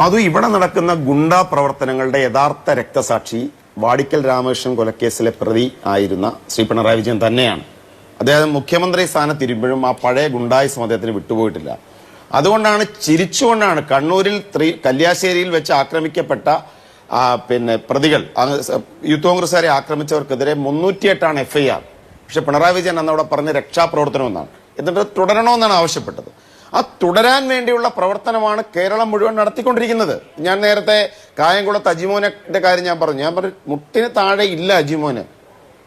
മാധു ഇവിടെ നടക്കുന്ന ഗുണ്ടാ പ്രവർത്തനങ്ങളുടെ യഥാർത്ഥ രക്തസാക്ഷി വാടിക്കൽ രാമകൃഷ്ണൻ കൊലക്കേസിലെ പ്രതി ആയിരുന്ന ശ്രീ പിണറായി വിജയൻ തന്നെയാണ്. അദ്ദേഹം മുഖ്യമന്ത്രി സ്ഥാനത്തിരുമ്പോഴും ആ പഴയ ഗുണ്ടായിസം അദ്ദേഹത്തിന് വിട്ടുപോയിട്ടില്ല. അതുകൊണ്ടാണ് ചിരിച്ചുകൊണ്ടാണ് കണ്ണൂരിൽ ത്രീ കല്യാശ്ശേരിയിൽ വെച്ച് ആക്രമിക്കപ്പെട്ട പിന്നെ പ്രതികൾ യൂത്ത് കോൺഗ്രസ്സുകാരെ ആക്രമിച്ചവർക്കെതിരെ മുന്നൂറ്റിയെട്ടാണ് എഫ്ഐആർ. പക്ഷെ പിണറായി വിജയൻ അന്നവിടെ പറഞ്ഞ രക്ഷാപ്രവർത്തനം എന്നാണ്. എന്നിട്ട് തുടരണമെന്നാണ് ആവശ്യപ്പെട്ടത്. ആ തുടരാൻ വേണ്ടിയുള്ള പ്രവർത്തനമാണ് കേരളം മുഴുവൻ നടത്തിക്കൊണ്ടിരിക്കുന്നത്. ഞാൻ നേരത്തെ കായംകുളത്ത് അജിമോനെ കാര്യം ഞാൻ പറഞ്ഞു. ഞാൻ പറഞ്ഞു മുട്ടിന് താഴെ ഇല്ല അജിമോന്.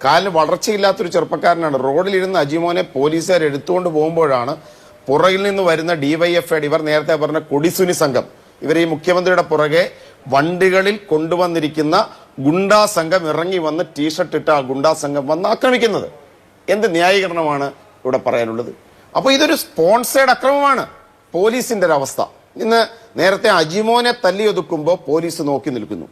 കാലിന് വളർച്ചയില്ലാത്തൊരു ചെറുപ്പക്കാരനാണ്. റോഡിലിരുന്ന് അജിമോനെ പോലീസുകാർ എടുത്തുകൊണ്ട് പോകുമ്പോഴാണ് പുറകിൽ നിന്ന് വരുന്ന ഡിവൈഎഫ് ഇവർ നേരത്തെ പറഞ്ഞ കൊടിസുനി സംഘം. ഇവർ ഈ മുഖ്യമന്ത്രിയുടെ പുറകെ വണ്ടികളിൽ കൊണ്ടുവന്നിരിക്കുന്ന ഗുണ്ടാ സംഘം ഇറങ്ങി വന്ന് ടീഷർട്ട് ഇട്ട ആ ഗുണ്ടാ സംഘം വന്ന് ആക്രമിക്കുന്നത്. എന്ത് ന്യായീകരണമാണ് ഇവിടെ പറയാനുള്ളത്? അപ്പൊ ഇതൊരു സ്പോൺസേഡ് അക്രമമാണ്. പോലീസിന്റെ ഒരു അവസ്ഥ. ഇന്ന് നേരത്തെ അജിമോനെ തല്ലിയൊതുക്കുമ്പോൾ പോലീസ് നോക്കി നിൽക്കുന്നു.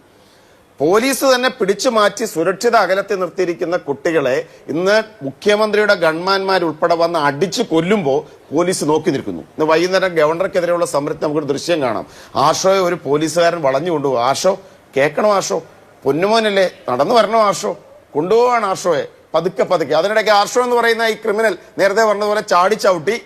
പോലീസ് തന്നെ പിടിച്ചു മാറ്റി സുരക്ഷിത അകലത്തിൽ നിർത്തിയിരിക്കുന്ന കുട്ടികളെ ഇന്ന് മുഖ്യമന്ത്രിയുടെ ഗൺമാന്മാരുൾപ്പെടെ വന്ന് അടിച്ചു കൊല്ലുമ്പോൾ പോലീസ് നോക്കി നിൽക്കുന്നു. ഇന്ന് വൈകുന്നേരം ഗവർണർക്കെതിരെയുള്ള സമരത്തിൽ നമുക്കൊരു ദൃശ്യം കാണാം. ആഷോയെ ഒരു പോലീസുകാരൻ വളഞ്ഞു കൊണ്ടുപോകും. ആഷോ കേൾക്കണോ ആഷോ? പൊന്നുമോനല്ലേ നടന്നു വരണോ ആഷോ? കൊണ്ടുപോവാണ് ആഷോയെ. പതുക്കെ പതുക്കെ. അതിനിടയ്ക്ക് ആർഷോ എന്ന് പറയുന്ന ഈ ക്രിമിനൽ നേരത്തെ പറഞ്ഞതുപോലെ ചാടി ചവിട്ടി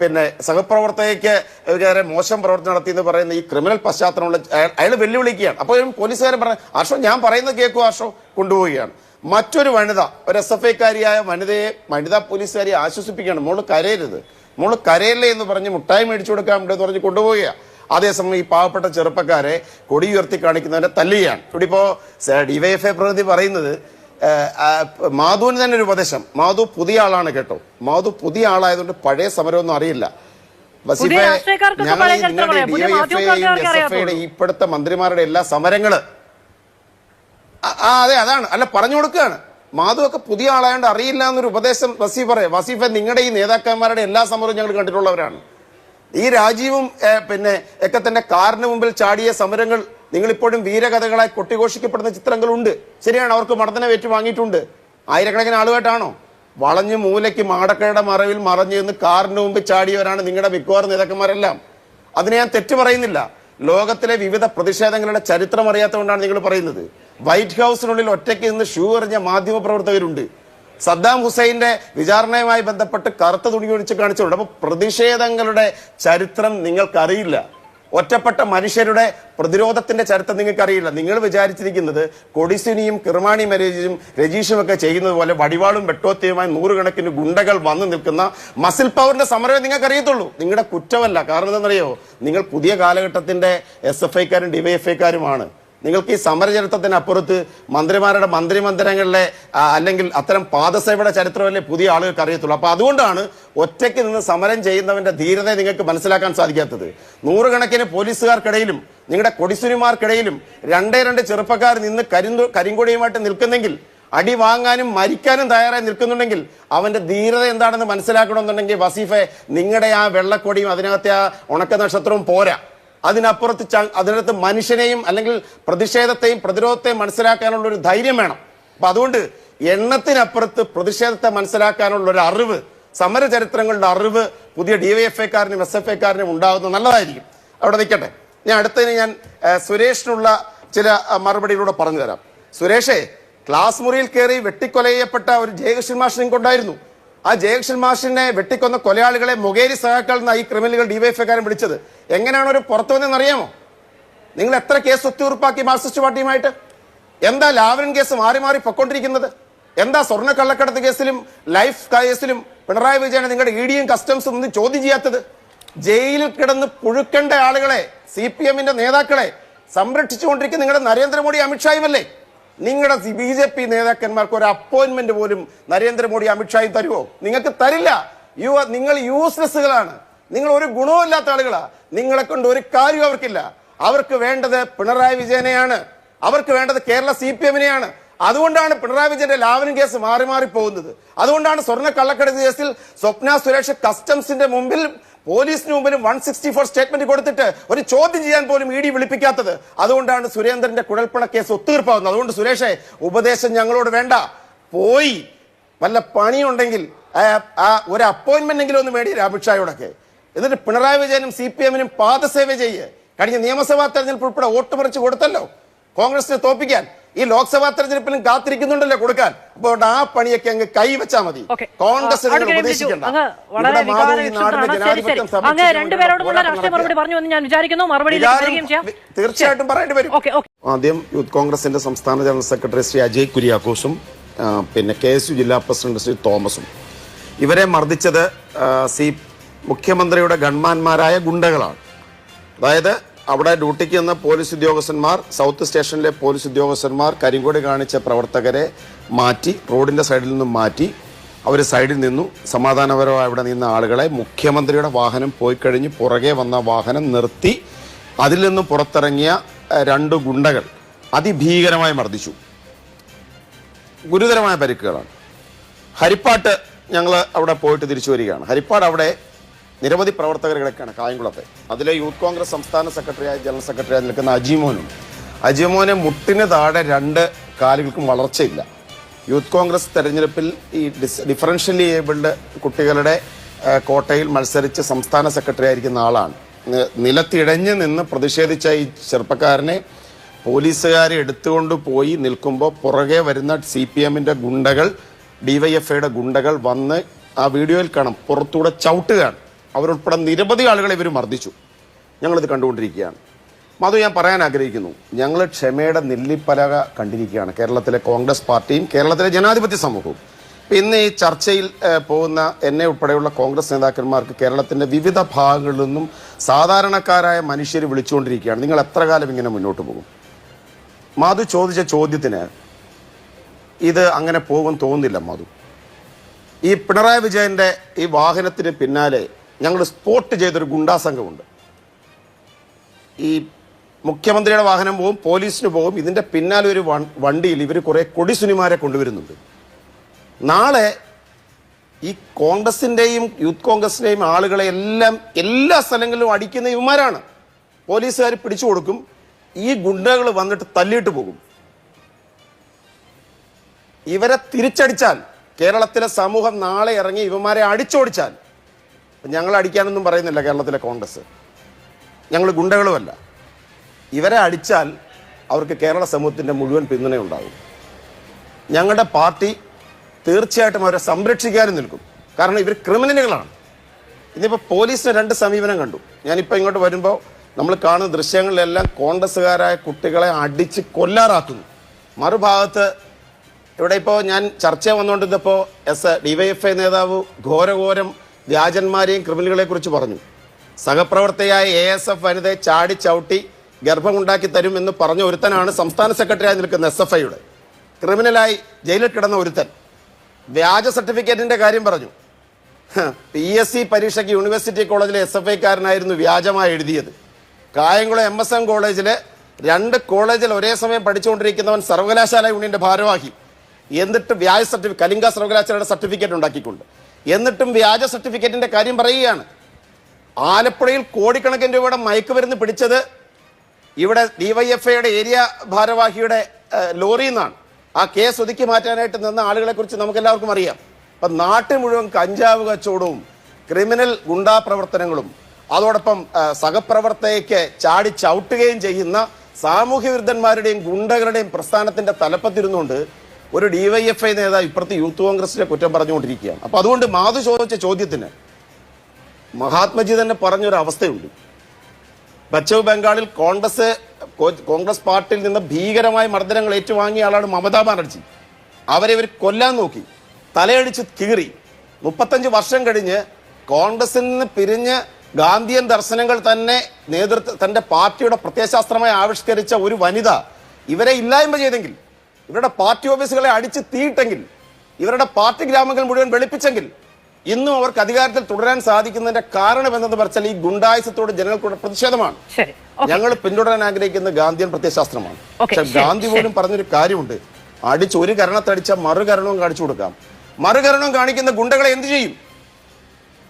പിന്നെ സഹപ്രവർത്തകയ്ക്ക് വേറെ മോശം പ്രവർത്തനം നടത്തി എന്ന് പറയുന്ന ഈ ക്രിമിനൽ പശ്ചാത്തലമുള്ള അയാൾ- വെല്ലുവിളിക്കുകയാണ്. അപ്പോൾ പോലീസുകാരൻ പറഞ്ഞു ആർഷോ ഞാൻ പറയുന്നത് കേൾക്കും ആർഷോ കൊണ്ടുപോവുകയാണ്. മറ്റൊരു വനിത ഒരു എസ് എഫ് ഐക്കാരിയായ വനിതയെ വനിതാ പോലീസുകാരിയെ ആശ്വസിപ്പിക്കുകയാണ്. മോൾ കരയരുത്. മോൾ കരയല്ലേ എന്ന് പറഞ്ഞ് മുട്ടായി മേടിച്ചു കൊടുക്കാൻ എന്ന് പറഞ്ഞ് കൊണ്ടുപോവുകയാണ്. അതേസമയം ഈ പാവപ്പെട്ട ചെറുപ്പക്കാരെ കൊടി ഉയർത്തി കാണിക്കുന്നവരെ തല്ലുകയാണ്. ഇവിടെ ഇപ്പോ ഡിവൈഎഫ്ഐ പ്രതിനിധി പറയുന്നത് മാധുവിന് തന്നെ ഒരു ഉപദേശം. മാധു പുതിയ ആളാണ് കേട്ടോ. മാധു പുതിയ ആളായതുകൊണ്ട് പഴയ സമരമൊന്നും അറിയില്ല. ഇപ്പോഴത്തെ മന്ത്രിമാരുടെ എല്ലാ സമരങ്ങൾ. ആ അതെ അതാണ്. അല്ല പറഞ്ഞു കൊടുക്കുകയാണ്. മാധു ഒക്കെ പുതിയ ആളായതുകൊണ്ട് അറിയില്ല എന്നൊരു ഉപദേശം വസീഫ് പറയാം വസീഫെ നിങ്ങളുടെ ഈ നേതാക്കന്മാരുടെ എല്ലാ സമരവും ഞങ്ങൾ കണ്ടിട്ടുള്ളവരാണ്. ഈ രാജീവും പിന്നെ ഒക്കെ തന്നെ കാറിന് മുമ്പിൽ ചാടിയ സമരങ്ങൾ നിങ്ങളിപ്പോഴും വീരകഥകളായി കൊട്ടിഘോഷിക്കപ്പെടുന്ന ചിത്രങ്ങളുണ്ട്. ശരിയാണ് അവർക്ക് മർദ്ദനം ഏറ്റു വാങ്ങിയിട്ടുണ്ട്. ആയിരക്കണക്കിന് ആളുമായിട്ടാണോ? വളഞ്ഞ് മൂലയ്ക്ക് മാടക്കയുടെ മറവിൽ മറഞ്ഞു നിന്ന് കാറിന് മുമ്പ് ചാടിയവരാണ് നിങ്ങളുടെ മിക്കവാറും നേതാക്കന്മാരെല്ലാം. അതിനെ ഞാൻ തെറ്റു പറയുന്നില്ല. ലോകത്തിലെ വിവിധ പ്രതിഷേധങ്ങളുടെ ചരിത്രം അറിയാത്തതുകൊണ്ടാണ് നിങ്ങൾ പറയുന്നത്. വൈറ്റ് ഹൗസിനുള്ളിൽ ഒറ്റയ്ക്ക് നിന്ന് ഷൂ എറിഞ്ഞ മാധ്യമപ്രവർത്തകരുണ്ട്. സദ്ദാം ഹുസൈന്റെ വിചാരണയുമായി ബന്ധപ്പെട്ട് കറുത്ത തുണി ഒഴിച്ച് കാണിച്ചിട്ടുണ്ട്. അപ്പൊ പ്രതിഷേധങ്ങളുടെ ചരിത്രം നിങ്ങൾക്കറിയില്ല. ഒറ്റപ്പെട്ട മനുഷ്യരുടെ പ്രതിരോധത്തിന്റെ ചരിത്രം നിങ്ങൾക്ക് അറിയില്ല നിങ്ങൾ വിചാരിച്ചിരിക്കുന്നത് കൊടിസുനിയും കിർമാണി മരേജിയും രജീഷും ഒക്കെ ചെയ്യുന്നത് പോലെ വടിവാളും വെട്ടോത്തിയുമായി നൂറുകണക്കിന് ഗുണ്ടകൾ വന്നു നിൽക്കുന്ന മസിൽ പവറിന്റെ സമരമേ നിങ്ങൾക്ക് അറിയത്തുള്ളൂ നിങ്ങളുടെ കുറ്റമല്ല. കാരണം എന്താണെന്നറിയോ? നിങ്ങൾ പുതിയ കാലഘട്ടത്തിന്റെ എസ് എഫ് ഐക്കാരും ഡിവൈഎഫ്ഐക്കാരുമാണ് നിങ്ങൾക്ക് ഈ സമരചരിത്രത്തിനപ്പുറത്ത് മന്ത്രിമാരുടെ മന്ത്രിമന്ദിരങ്ങളിലെ അല്ലെങ്കിൽ അത്തരം പാദസേവയുടെ ചരിത്രമല്ലേ പുതിയ ആളുകൾക്ക് അറിയത്തുള്ളൂ. അപ്പോൾ അതുകൊണ്ടാണ് ഒറ്റയ്ക്ക് നിന്ന് സമരം ചെയ്യുന്നവന്റെ ധീരത നിങ്ങൾക്ക് മനസ്സിലാക്കാൻ സാധിക്കാത്തത്. നൂറുകണക്കിന് പോലീസുകാർക്കിടയിലും നിങ്ങളുടെ കൊടിസുനിമാർക്കിടയിലും രണ്ടേ രണ്ട് ചെറുപ്പക്കാർ നിന്ന് കരിന്തു കരിങ്കൊടിയുമായിട്ട് നിൽക്കുന്നെങ്കിൽ അടി വാങ്ങാനും മരിക്കാനും തയ്യാറായി നിൽക്കുന്നുണ്ടെങ്കിൽ അവന്റെ ധീരത എന്താണെന്ന് മനസ്സിലാക്കണമെന്നുണ്ടെങ്കിൽ വസീഫെ നിങ്ങളുടെ ആ വെള്ളക്കൊടിയും അതിനകത്തെ ആ ഉണക്ക നക്ഷത്രവും പോരാ. അതിനപ്പുറത്ത് അതിനകത്ത് മനുഷ്യനെയും അല്ലെങ്കിൽ പ്രതിഷേധത്തെയും പ്രതിരോധത്തെയും മനസ്സിലാക്കാനുള്ള ഒരു ധൈര്യം വേണം. അപ്പൊ അതുകൊണ്ട് എണ്ണത്തിനപ്പുറത്ത് പ്രതിഷേധത്തെ മനസ്സിലാക്കാനുള്ള ഒരു അറിവ് സമര ചരിത്രങ്ങളുടെ അറിവ് പുതിയ ഡി വൈ എഫ് ഡിവൈഎഫ്ഐക്കാരനും എസ് എഫ് ഐക്കാരനും ഉണ്ടാകുന്നത് നല്ലതായിരിക്കും. അവിടെ നിൽക്കട്ടെ. ഞാൻ അടുത്തതിന് ഞാൻ സുരേഷിനുള്ള ചില മറുപടിയിലൂടെ പറഞ്ഞു തരാം സുരേഷേ ക്ലാസ് മുറിയിൽ കയറി വെട്ടിക്കൊല ചെയ്യപ്പെട്ട ഒരു ജയകൃഷ്ണൻ മാഷ് നിങ്ങൾക്കുണ്ടായിരുന്നു. ആ ജയകൃഷ്ണൻ മാഷിനെ വെട്ടിക്കൊന്ന കൊലയാളികളെ മുഖേരി സഹാക്കൾ എന്ന ഈ ക്രിമിനലുകൾ ഡിവൈഎഫ്ഐക്കാരൻ വിളിച്ചത്. എങ്ങനെയാണ് ഒരു പുറത്തു വന്നതെന്ന് അറിയാമോ നിങ്ങൾ എത്ര കേസ് ഒത്തുതീർപ്പാക്കി മാർക്സിസ്റ്റ് പാർട്ടിയുമായിട്ട്? എന്താ ലാവരൻ കേസ് മാറി മാറി പൊക്കൊണ്ടിരിക്കുന്നത് എന്താ സ്വർണ കള്ളക്കടത്ത് കേസിലും ലൈഫ് കേസിലും പിണറായി വിജയനെ നിങ്ങളുടെ ഇ ഡിയും കസ്റ്റംസും ഒന്നും ചോദ്യം ചെയ്യാത്തത്? ജയിലിൽ കിടന്ന് പുഴുക്കേണ്ട ആളുകളെ സി നേതാക്കളെ സംരക്ഷിച്ചുകൊണ്ടിരിക്കുന്ന നിങ്ങളുടെ നരേന്ദ്രമോദി അമിത്ഷായുമല്ലേ? നിങ്ങളുടെ ബി ജെ പി നേതാക്കന്മാർക്ക് ഒരു അപ്പോയിന്റ്മെന്റ് പോലും നരേന്ദ്രമോദി അമിത്ഷായും തരുമോ നിങ്ങൾക്ക് തരില്ല. യു നിങ്ങൾ യൂസ്ലെസ്സുകളാണ് നിങ്ങൾ ഒരു ഗുണവുമില്ലാത്ത ആളുകളാ. നിങ്ങളെ കൊണ്ട് ഒരു കാര്യവും അവർക്കില്ല. അവർക്ക് വേണ്ടത് പിണറായി വിജയനെയാണ്. അവർക്ക് വേണ്ടത് കേരള സി പി എമ്മിനെയാണ്. അതുകൊണ്ടാണ് പിണറായി വിജയന്റെ ലാവനും കേസ് മാറി മാറി പോകുന്നത്. അതുകൊണ്ടാണ് സ്വർണ കള്ളക്കടത്ത് കേസിൽ സ്വപ്ന സുരേഷ് കസ്റ്റംസിന്റെ മുമ്പിൽ പോലീസിന് മുമ്പിൽ വൺ സിക്സ്റ്റി ഫോർ സ്റ്റേറ്റ്മെന്റ് കൊടുത്തിട്ട് ഒരു ചോദ്യം ചെയ്യാൻ പോലും ഇ ഡി വിളിപ്പിക്കാത്തത്. അതുകൊണ്ടാണ് സുരേന്ദ്രന്റെ കുഴൽപ്പണ കേസ് ഒത്തീർപ്പാവുന്നത്. അതുകൊണ്ട് സുരേഷെ ഉപദേശം ഞങ്ങളോട് വേണ്ട. പോയി. വല്ല പണിയുണ്ടെങ്കിൽ ആ, ഒരു അപ്പോയിന്റ്മെന്റ് എങ്കിലും ഒന്ന് മേടി അമിത്ഷായോടൊക്കെ എന്നിട്ട് പിണറായി വിജയനും സി പി എമ്മിനും പാദസേവ ചെയ്യ്. കഴിഞ്ഞ നിയമസഭാ തെരഞ്ഞെടുപ്പ് ഉൾപ്പെടെ വോട്ട് മറിച്ച് കൊടുത്തല്ലോ. കോൺഗ്രസിനെ തോപ്പിക്കാൻ. ഈ ലോക്സഭാ തെരഞ്ഞെടുപ്പിലും കാത്തിരിക്കുന്നുണ്ടല്ലോ കൊടുക്കാൻ? അപ്പോൾ ആ പണിയൊക്കെ അങ്ങ് കൈവച്ചാ മതി. കോൺഗ്രസ് തീർച്ചയായിട്ടും പറയേണ്ടി വരും. ആദ്യം യൂത്ത് കോൺഗ്രസിന്റെ സംസ്ഥാന ജനറൽ സെക്രട്ടറി ശ്രീ അജയ് കുര്യാക്കോസും പിന്നെ കെ എസ് യു ജില്ലാ പ്രസിഡന്റ് ശ്രീ തോമസും. ഇവരെ മർദ്ദിച്ചത് സി മുഖ്യമന്ത്രിയുടെ ഗൺമാന്മാരായ ഗുണ്ടകളാണ്. അതായത് അവിടെ ഡ്യൂട്ടിക്ക് വന്ന പോലീസ് ഉദ്യോഗസ്ഥന്മാർ സൗത്ത് സ്റ്റേഷനിലെ പോലീസ് ഉദ്യോഗസ്ഥന്മാർ കരിങ്കൊടി കാണിച്ച പ്രവർത്തകരെ മാറ്റി റോഡിന്റെ സൈഡിൽ നിന്നും മാറ്റി അവർ സൈഡിൽ നിന്നു സമാധാനപരമായി അവിടെ നിന്ന ആളുകളെ മുഖ്യമന്ത്രിയുടെ വാഹനം പോയി കഴിഞ്ഞ് പുറകെ വന്ന വാഹനം നിർത്തി അതിൽ നിന്നും പുറത്തിറങ്ങിയ രണ്ട് ഗുണ്ടകൾ അതിഭീകരമായി മർദ്ദിച്ചു. ഗുരുതരമായ പരിക്കുകളാണ്. ഹരിപ്പാട്ട് ഞങ്ങൾ അവിടെ പോയിട്ട് തിരിച്ചു വരികയാണ്. ഹരിപ്പാട് അവിടെ നിരവധി പ്രവർത്തകർ കിടക്കുകയാണ് കായംകുളത്തെ. അതിലെ യൂത്ത് കോൺഗ്രസ് സംസ്ഥാന സെക്രട്ടറിയായി ജനറൽ സെക്രട്ടറിയായി നിൽക്കുന്ന അജിമോനും. അജിമോനെ മുട്ടിന് താഴെ രണ്ട് കാലുകൾക്കും വളർച്ചയില്ല. യൂത്ത് കോൺഗ്രസ് തെരഞ്ഞെടുപ്പിൽ ഈ ഡിസ് ഡിഫറൻഷ്യലി ഏബിൾഡ് കുട്ടികളുടെ കോട്ടയിൽ മത്സരിച്ച് സംസ്ഥാന സെക്രട്ടറി ആയിരിക്കുന്ന ആളാണ് നിലത്തിഴഞ്ഞ് നിന്ന് പ്രതിഷേധിച്ച ഈ ചെറുപ്പക്കാരനെ പോലീസുകാരെ എടുത്തുകൊണ്ട് പോയി നിൽക്കുമ്പോൾ പുറകെ വരുന്ന സി പി എമ്മിന്റെ ഗുണ്ടകൾ ഡിവൈഎഫ്ഐയുടെ ഗുണ്ടകൾ വന്ന് ആ വീഡിയോയിൽ കാണാം. പുറത്തൂടെ ചവിട്ടുകയാണ്. അവരുൾപ്പെടെ നിരവധി ആളുകളെ ഇവർ മർദ്ദിച്ചു. ഞങ്ങളിത് കണ്ടുകൊണ്ടിരിക്കുകയാണ്. മധു ഞാൻ പറയാൻ ആഗ്രഹിക്കുന്നു. ഞങ്ങൾ ക്ഷമയുടെ നെല്ലിപ്പലക കണ്ടിരിക്കുകയാണ് കേരളത്തിലെ കോൺഗ്രസ് പാർട്ടിയും കേരളത്തിലെ ജനാധിപത്യ സമൂഹവും. ഇന്ന് ഈ ചർച്ചയിൽ പോകുന്ന എന്നെ ഉൾപ്പെടെയുള്ള കോൺഗ്രസ് നേതാക്കന്മാർക്ക് കേരളത്തിന്റെ വിവിധ ഭാഗങ്ങളിൽ നിന്നും സാധാരണക്കാരായ മനുഷ്യർ വിളിച്ചുകൊണ്ടിരിക്കുകയാണ്. നിങ്ങൾ എത്ര കാലം ഇങ്ങനെ മുന്നോട്ട് പോകും? മാധു ചോദിച്ച ചോദ്യത്തിന് ഇത് അങ്ങനെ പോകും തോന്നുന്നില്ല മാധു. ഈ പിണറായി വിജയന്റെ ഈ വാഹനത്തിന് പിന്നാലെ ഞങ്ങൾ സ്പോട്ട് ചെയ്തൊരു ഗുണ്ടാ സംഘമുണ്ട് ഈ മുഖ്യമന്ത്രിയുടെ വാഹനം പോകും പോലീസിന് പോകും ഇതിന്റെ പിന്നാലെ ഒരു വണ്ടിയിൽ ഇവർ കുറേ കൊടിസുനിമാരെ കൊണ്ടുവരുന്നുണ്ട്. നാളെ ഈ കോൺഗ്രസിന്റെയും യൂത്ത് കോൺഗ്രസിന്റെയും ആളുകളെ എല്ലാം എല്ലാ സ്ഥലങ്ങളിലും അടിക്കുന്ന ഇവന്മാരാണ്. പോലീസുകാർ പിടിച്ചു കൊടുക്കും ഈ ഗുണ്ടകൾ വന്നിട്ട് തല്ലിയിട്ട് പോകും. ഇവരെ തിരിച്ചടിച്ചാൽ കേരളത്തിലെ സമൂഹം നാളെ ഇറങ്ങി ഇവന്മാരെ അടിച്ചോടിച്ചാൽ ഞങ്ങൾ അടിക്കാനൊന്നും പറയുന്നില്ല കേരളത്തിലെ കോൺഗ്രസ്. ഞങ്ങൾ ഗുണ്ടകളുമല്ല. ഇവരെ അടിച്ചാൽ അവർക്ക് കേരള സമൂഹത്തിന്റെ മുഴുവൻ പിന്തുണയുണ്ടാകും ഞങ്ങളുടെ പാർട്ടി തീർച്ചയായിട്ടും അവരെ സംരക്ഷിക്കാനും നിൽക്കും. കാരണം ഇവർ ക്രിമിനലുകളാണ്. ഇന്നിപ്പോൾ പോലീസിന് രണ്ട് സമീപനം കണ്ടു. ഞാനിപ്പോൾ ഇങ്ങോട്ട് വരുമ്പോൾ നമ്മൾ കാണുന്ന ദൃശ്യങ്ങളിലെല്ലാം കോൺഗ്രസ്സുകാരായ കുട്ടികളെ അടിച്ച് കൊല്ലാറാക്കുന്നു. മറുഭാഗത്ത് ഇവിടെ ഇപ്പോൾ ഞാൻ ചർച്ച വന്നുകൊണ്ടിരുന്നപ്പോൾ എസ് ഡിവൈഎഫ്ഐ നേതാവ് ഘോരഘോരം വ്യാജന്മാരെയും ക്രിമിനലുകളെ കുറിച്ച് പറഞ്ഞു. സഹപ്രവർത്തകയായ എ എസ് എഫ് വനിതയെ ചാടി ചവിട്ടി ഗർഭമുണ്ടാക്കി തരും എന്ന് പറഞ്ഞ ഒരുത്തനാണ് സംസ്ഥാന സെക്രട്ടറിയായി നിൽക്കുന്ന എസ് എഫ് ഐയുടെ ക്രിമിനലായി ജയിലിൽ കിടന്ന ഒരുത്തൻ. വ്യാജ സർട്ടിഫിക്കറ്റിന്റെ കാര്യം പറഞ്ഞു. പി എസ് സി പരീക്ഷയ്ക്ക് യൂണിവേഴ്സിറ്റി കോളേജിലെ എസ് എഫ് ഐക്കാരനായിരുന്നു വ്യാജമായി എഴുതിയത്. കായംകുളം എം എസ് എം കോളേജിൽ രണ്ട് കോളേജിൽ ഒരേ സമയം പഠിച്ചുകൊണ്ടിരിക്കുന്നവൻ സർവകലാശാല യൂണിയന്റെ ഭാരവാഹി. എന്നിട്ട് വ്യാജ സർട്ടിഫിക്കറ്റ് കലിംഗ സർവകലാശാലയുടെ സർട്ടിഫിക്കറ്റ് ഉണ്ടാക്കിക്കൊണ്ട്. എന്നിട്ടും വ്യാജ സർട്ടിഫിക്കറ്റിന്റെ കാര്യം പറയുകയാണ്. ആലപ്പുഴയിൽ കോടിക്കണക്കിന് രൂപയുടെ മയക്കുമരുന്ന് പിടിച്ചത് ഇവിടെ ഡിവൈഎഫ്ഐയുടെ ഏരിയ ഭാരവാഹിയുടെ ലോറിയിൽ നിന്നാണ് ആ കേസ് ഒതുക്കി മാറ്റാനായിട്ട് നിന്ന ആളുകളെ കുറിച്ച് നമുക്ക് എല്ലാവർക്കും അറിയാം. അപ്പൊ നാട്ടിൽ മുഴുവൻ കഞ്ചാവ് കച്ചവടവും ക്രിമിനൽ ഗുണ്ടാ പ്രവർത്തനങ്ങളും അതോടൊപ്പം സഹപ്രവർത്തകയ്ക്ക് ചാടി ചവിട്ടുകയും ചെയ്യുന്ന സാമൂഹ്യ വിരുദ്ധന്മാരുടെയും ഗുണ്ടകളുടെയും പ്രസ്ഥാനത്തിന്റെ തലപ്പത്തിരുന്നുകൊണ്ട് ഒരു ഡിവൈഎഫ്ഐ നേതാവ് ഇപ്പുറത്ത് യൂത്ത് കോൺഗ്രസിനെ കുറ്റം പറഞ്ഞുകൊണ്ടിരിക്കുകയാണ്. അപ്പോൾ അതുകൊണ്ട് മാധു ചോദിച്ച ചോദ്യത്തിന് മഹാത്മജി തന്നെ പറഞ്ഞൊരു അവസ്ഥയുണ്ട്. പശ്ചിമ ബംഗാളിൽ കോൺഗ്രസ് കോൺഗ്രസ് പാർട്ടിയിൽ നിന്ന് ഭീകരമായ മർദ്ദനങ്ങൾ ഏറ്റുവാങ്ങിയ ആളാണ് മമതാ ബാനർജി. അവരെ ഇവർ കൊല്ലാൻ നോക്കി. തലയടിച്ച് കീറി. മുപ്പത്തഞ്ച് വർഷം കഴിഞ്ഞ് കോൺഗ്രസിൽ നിന്ന് പിരിഞ്ഞ് ഗാന്ധിയൻ ദർശനങ്ങൾ തന്നെ നേതൃത്വ തന്റെ പാർട്ടിയുടെ പ്രത്യയശാസ്ത്രമായി ആവിഷ്കരിച്ച ഒരു വനിത ഇവരെ ഇല്ലായ്മ ചെയ്തെങ്കിൽ ഇവരുടെ പാർട്ടി ഓഫീസുകളെ അടിച്ച് തീയിട്ടെങ്കിൽ ഇവരുടെ പാർട്ടി ഗ്രാമങ്ങൾ മുഴുവൻ വെളുപ്പിച്ചെങ്കിൽ ഇന്നും അവർക്ക് അധികാരത്തിൽ തുടരാൻ സാധിക്കുന്നതിന്റെ കാരണം എന്തെന്ന് പറഞ്ഞാൽ ഈ ഗുണ്ടായുസത്തോട് ജനങ്ങൾക്കുള്ള പ്രതിഷേധമാണ്. ഞങ്ങൾ പിന്തുടരാൻ ആഗ്രഹിക്കുന്ന ഗാന്ധിയൻ പ്രത്യയശാസ്ത്രമാണ്. പക്ഷെ ഗാന്ധി. പോലും പറഞ്ഞൊരു കാര്യമുണ്ട്. അടിച്ച് ഒരു കരണത്തടിച്ച മറുകരണവും കാണിച്ചു കൊടുക്കാം. മറുകരണവും കാണിക്കുന്ന ഗുണ്ടകളെ എന്ത് ചെയ്യും?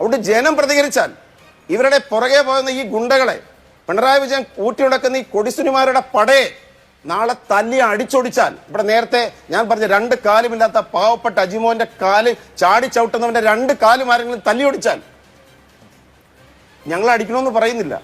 അവിടെ ജനം പ്രതികരിച്ചാൽ ഇവരുടെ പുറകെ പോകുന്ന ഈ ഗുണ്ടകളെ പിണറായി വിജയൻ കൂട്ടിയുടക്കുന്ന ഈ കൊടിസുനിമാരുടെ പടയെ നാളെ തല്ലി അടിച്ചൊടിച്ചാൽ ഇവിടെ നേരത്തെ ഞാൻ പറഞ്ഞ രണ്ട് കാലുമില്ലാത്ത പാവപ്പെട്ട അജിമോന്റെ കാൽ ചാടി ചവിട്ടുന്നവന്റെ രണ്ട് കാലും ആരെങ്കിലും തല്ലി ഒടിച്ചാൽ ഞങ്ങൾ അടിക്കണമെന്ന് പറയുന്നില്ല.